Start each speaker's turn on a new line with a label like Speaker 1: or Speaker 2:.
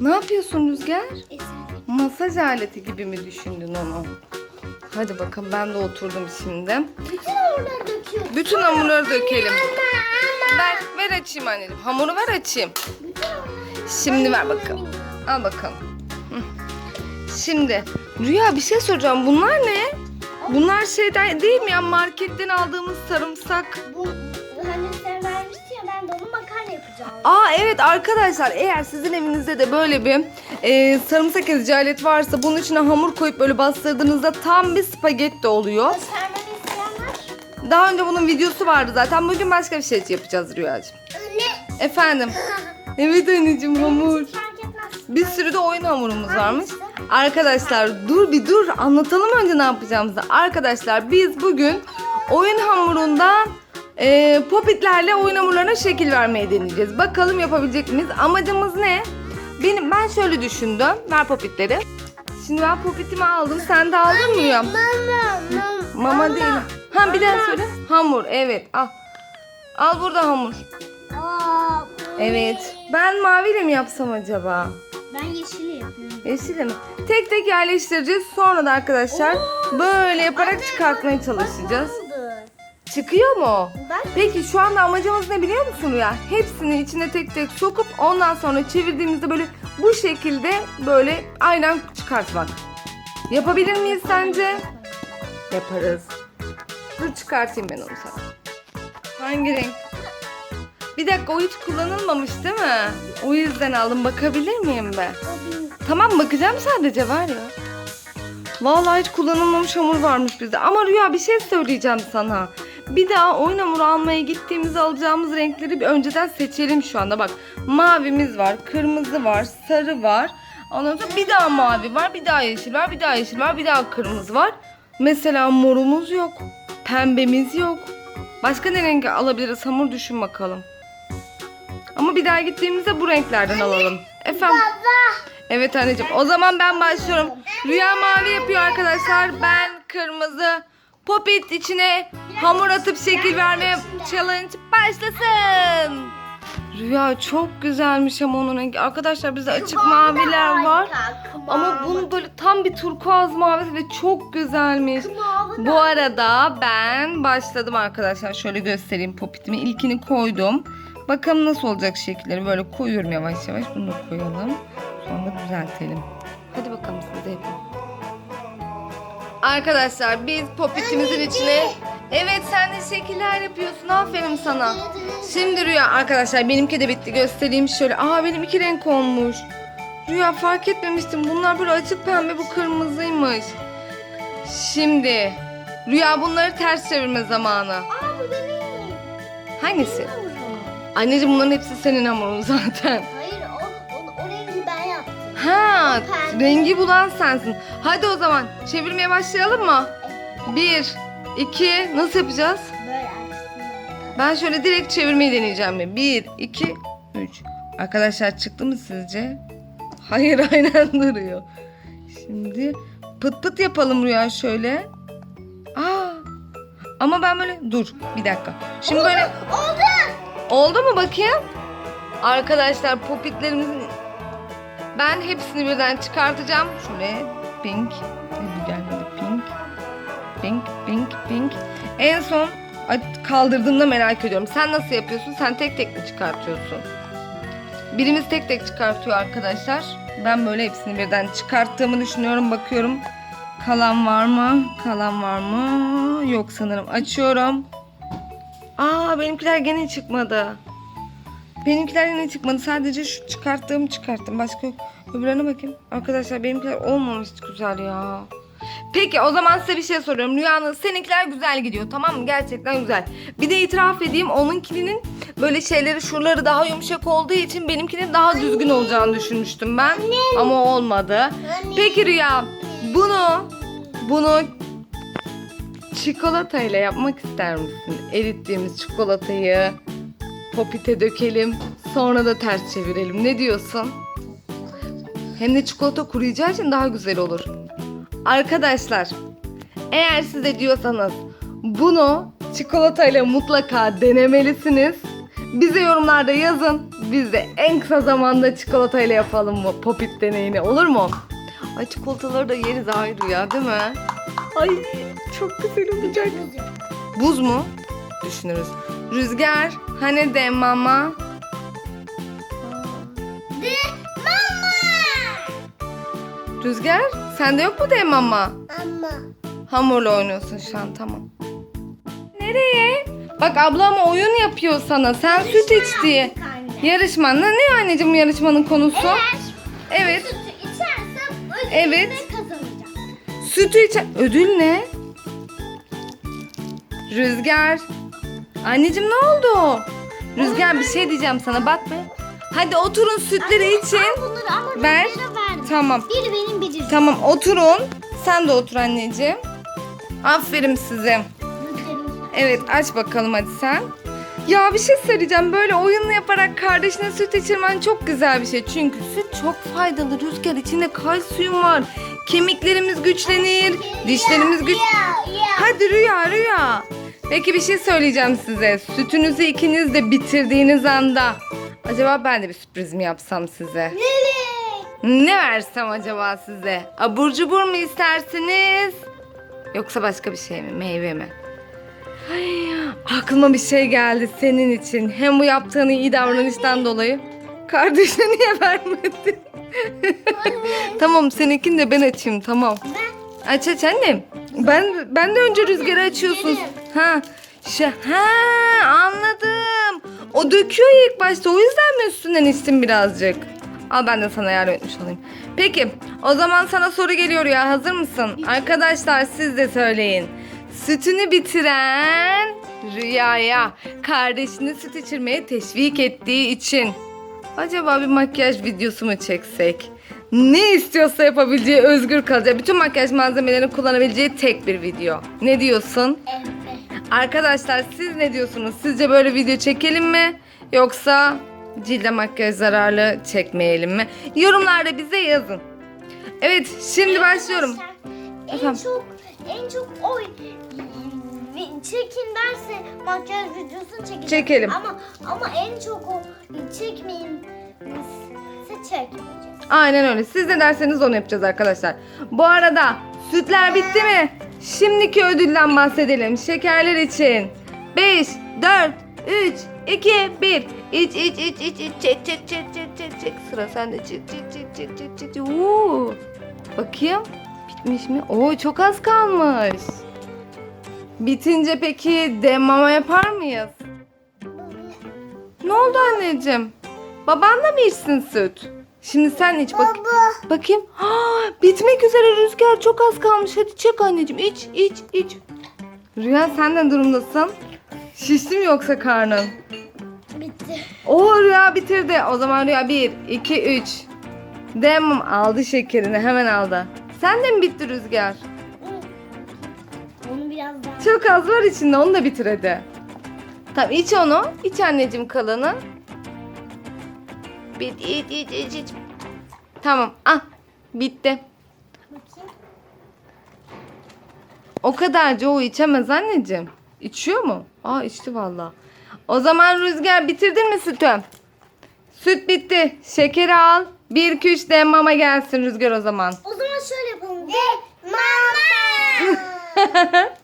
Speaker 1: Ne yapıyorsun Rüzgar? Masaj aleti gibi mi düşündün onu? Hadi bakalım ben de oturdum şimdi.
Speaker 2: Bütün hamurları döküyor.
Speaker 1: Bütün hamurları dökelim. Ver, ver açayım anneciğim. Hamuru ver açayım. Şimdi ver bakalım. Al bakalım. Şimdi Rüya bir şey soracağım. Bunlar ne? Bunlar şeyden değil mi ya marketten aldığımız sarımsak?
Speaker 2: Bu
Speaker 1: Aa evet arkadaşlar eğer sizin evinizde de böyle bir e, sarımsak ezici alet varsa bunun içine hamur koyup böyle bastırdığınızda tam bir spagetti oluyor.
Speaker 2: Göstermemi isteyenler.
Speaker 1: Daha önce bunun videosu vardı zaten. Bugün başka bir şey yapacağız Rüyacığım.
Speaker 2: Anne.
Speaker 1: Efendim. Evet anneciğim hamur.
Speaker 2: Fark etmez.
Speaker 1: Bir sürü de oyun hamurumuz varmış. Arkadaşlar dur bir dur anlatalım önce ne yapacağımızı. Arkadaşlar biz bugün oyun hamurundan e, popitlerle oyun hamurlarına şekil vermeyi deneyeceğiz. Bakalım yapabilecek miyiz? Amacımız ne? Benim ben şöyle düşündüm. Ver popitleri. Şimdi ben popitimi aldım. Sen de aldın mı Rüyam?
Speaker 2: Mama.
Speaker 1: Mama değil. Ha bir daha söyle. Hamur evet al. Al burada hamur.
Speaker 2: Aa,
Speaker 1: Evet. Ben maviyle mi yapsam acaba?
Speaker 2: Ben yeşili yapıyorum.
Speaker 1: Yeşil mi? Tek tek yerleştireceğiz. Sonra da arkadaşlar böyle yaparak çıkartmaya çalışacağız. Çıkıyor mu?
Speaker 2: Bak.
Speaker 1: Peki şu anda amacımız ne biliyor musun Rüya? Hepsini içine tek tek sokup ondan sonra çevirdiğimizde böyle bu şekilde böyle aynen çıkartmak. Yapabilir miyiz sence? Yaparız. Dur çıkartayım ben onu sana. Hangi renk? Bir dakika o hiç kullanılmamış değil mi? O yüzden aldım. Bakabilir miyim ben? Tamam bakacağım sadece var ya. Vallahi hiç kullanılmamış hamur varmış bizde. Ama Rüya bir şey söyleyeceğim sana. Bir daha oyun hamuru almaya gittiğimizde alacağımız renkleri bir önceden seçelim şu anda. Bak mavimiz var, kırmızı var, sarı var. Ondan sonra bir daha mavi var, bir daha yeşil var, bir daha yeşil var, bir daha kırmızı var. Mesela morumuz yok, pembemiz yok. Başka ne renk alabiliriz hamur düşün bakalım. Ama bir daha gittiğimizde bu renklerden alalım. Efendim? Evet anneciğim. O zaman ben başlıyorum. Rüya mavi yapıyor arkadaşlar. Ben kırmızı. Popit içine hamur atıp şekil vermeye challenge başlasın. Rüya çok güzelmiş ama onun rengi. Arkadaşlar bizde açık maviler var. Ama bunu böyle tam bir turkuaz mavisi ve çok güzelmiş. Bu arada ben başladım arkadaşlar. Şöyle göstereyim popitimi. İlkini koydum. Bakalım nasıl olacak şekilleri. Böyle koyuyorum yavaş yavaş. Bunu da koyalım. Sonra düzeltelim. Hadi bakalım siz de yapın. Arkadaşlar biz popitimizin içine... Evet sen de şekiller yapıyorsun. Aferin sana. Şimdi Rüya arkadaşlar benimki de bitti. Göstereyim şöyle. Aa benim iki renk olmuş. Rüya fark etmemiştim. Bunlar böyle açık pembe bu kırmızıymış. Şimdi Rüya bunları ters çevirme zamanı.
Speaker 2: Aa bu benim.
Speaker 1: Hangisi? Anneciğim bunların hepsi senin hamurun zaten.
Speaker 2: Hayır o, o, o rengi ben yaptım.
Speaker 1: Ha, rengi bulan sensin. Hadi o zaman çevirmeye başlayalım mı? Bir, iki, nasıl yapacağız?
Speaker 2: Böyle açtım.
Speaker 1: Ben şöyle direkt çevirmeyi deneyeceğim. mi? Bir, iki, üç. Arkadaşlar çıktı mı sizce? Hayır aynen duruyor. Şimdi pıt pıt yapalım Rüya şöyle. Aa, ama ben böyle dur bir dakika. Şimdi böyle
Speaker 2: Oldu.
Speaker 1: oldu mu bakayım? Arkadaşlar popitlerimizin ben hepsini birden çıkartacağım. Şöyle pink. Ne bu gelmedi pink. Pink, pink, pink. En son kaldırdığımda merak ediyorum. Sen nasıl yapıyorsun? Sen tek tek mi çıkartıyorsun? Birimiz tek tek çıkartıyor arkadaşlar. Ben böyle hepsini birden çıkarttığımı düşünüyorum. Bakıyorum. Kalan var mı? Kalan var mı? Yok sanırım. Açıyorum. Aa benimkiler gene çıkmadı. Benimkiler yine çıkmadı. Sadece şu çıkarttığımı çıkarttım. Başka yok. Öbürlerine bakayım. Arkadaşlar benimkiler olmamış güzel ya. Peki o zaman size bir şey soruyorum. Rüyanın seninkiler güzel gidiyor tamam mı? Gerçekten güzel. Bir de itiraf edeyim onunkinin böyle şeyleri şuraları daha yumuşak olduğu için benimkinin daha düzgün olacağını düşünmüştüm ben. Ama olmadı. Peki Rüya bunu bunu çikolatayla yapmak ister misin? Erittiğimiz çikolatayı popite dökelim. Sonra da ters çevirelim. Ne diyorsun? Hem de çikolata kuruyacağı için daha güzel olur. Arkadaşlar eğer siz de diyorsanız bunu çikolatayla mutlaka denemelisiniz. Bize yorumlarda yazın. biz de en kısa zamanda çikolatayla yapalım mı popit deneyini olur mu? Ay çikolataları da yeriz ayrı ya değil mi? Ay çok güzel olacak. Buz mu? Düşünürüz. Rüzgar hani de mama?
Speaker 2: De mama.
Speaker 1: Rüzgar sende yok mu de mama?
Speaker 2: Ama.
Speaker 1: Hamurla oynuyorsun şu an tamam. Nereye? Bak ablam oyun yapıyor sana. Sen süt iç diye. Yarışman. Ne, ne anneciğim bu yarışmanın konusu?
Speaker 2: Eğer
Speaker 1: Evet.
Speaker 2: sütü içersem ödülünü
Speaker 1: Evet.
Speaker 2: kazanacağım.
Speaker 1: Sütü içe... Ödül ne? Rüzgar. Anneciğim ne oldu? Rüzgar bir şey diyeceğim sana bak be. Hadi oturun sütleri için.
Speaker 2: Al bunları ama
Speaker 1: Ver.
Speaker 2: Verdim.
Speaker 1: Tamam.
Speaker 2: Biri Rüzgar'ın.
Speaker 1: Tamam oturun. Sen de otur anneciğim. Aferin size. Evet aç bakalım hadi sen. Ya bir şey söyleyeceğim. Böyle oyun yaparak kardeşine süt içirmen çok güzel bir şey. Çünkü süt çok faydalı. Rüzgar içinde kalsiyum var. Kemiklerimiz güçlenir. Dişlerimiz güç... Hadi Rüya Rüya. Peki bir şey söyleyeceğim size. Sütünüzü ikiniz de bitirdiğiniz anda. Acaba ben de bir sürpriz mi yapsam size?
Speaker 2: Nereye?
Speaker 1: Ne versem acaba size? Abur cubur mu istersiniz? Yoksa başka bir şey mi? Meyve mi? Ay, aklıma bir şey geldi senin için. Hem bu yaptığın iyi davranıştan dolayı. Kardeşine niye vermedin? tamam seninkini de ben açayım tamam. Aç aç annem. Ben ben de önce rüzgarı açıyorsun. Ha. Şey, ha anladım. O döküyor ilk başta. O yüzden mi üstünden içtin birazcık? Al ben de sana yardım etmiş olayım. Peki o zaman sana soru geliyor ya. Hazır mısın? Arkadaşlar siz de söyleyin. Sütünü bitiren Rüya'ya kardeşini süt içirmeye teşvik ettiği için Acaba bir makyaj videosu mu çeksek? Ne istiyorsa yapabileceği özgür kalacak. Bütün makyaj malzemelerini kullanabileceği tek bir video. Ne diyorsun?
Speaker 2: evet.
Speaker 1: Arkadaşlar siz ne diyorsunuz? Sizce böyle video çekelim mi? Yoksa cilde makyaj zararlı çekmeyelim mi? Yorumlarda bize yazın. Evet şimdi başlıyorum.
Speaker 2: En
Speaker 1: Efendim?
Speaker 2: çok en çok oy çekin derse makyaj videosunu çekeceğim.
Speaker 1: Çekelim.
Speaker 2: Ama ama en çok o çekmeyin se çekmeyeceğiz.
Speaker 1: Aynen öyle. Siz ne derseniz onu yapacağız arkadaşlar. Bu arada sütler bitti mi? Şimdiki ödülden bahsedelim. Şekerler için. 5, 4, 3, 2, 1. İç iç iç iç iç çek çek çek çek çek çek. Sıra sende çek çek çek çek çek çek. Oo. Bakayım. Bitmiş mi? Oo çok az kalmış. Bitince peki demama yapar mıyız? Ne oldu anneciğim? Babanla mı içsin süt? Şimdi sen iç bak. Bakayım. Ha, bitmek üzere rüzgar çok az kalmış. Hadi çek anneciğim. İç, iç, iç. Rüya sen ne durumdasın? Şişti mi yoksa karnın?
Speaker 2: Bitti.
Speaker 1: Oo Rüya bitirdi. O zaman Rüya 1, 2, 3. Demem aldı şekerini hemen aldı. Sen de mi bitti Rüzgar?
Speaker 2: Onu biraz daha.
Speaker 1: Çok az var içinde onu da bitir hadi. Tamam iç onu. İç anneciğim kalanı. Bit iç iç iç iç. Tamam ah bitti.
Speaker 2: Bakayım.
Speaker 1: O kadarca o içemez anneciğim. İçiyor mu? Aa içti valla. O zaman Rüzgar bitirdin mi sütü? Süt bitti. Şekeri al. 1 2 3 de mama gelsin Rüzgar o zaman.
Speaker 2: O zaman şöyle yapalım. De mama.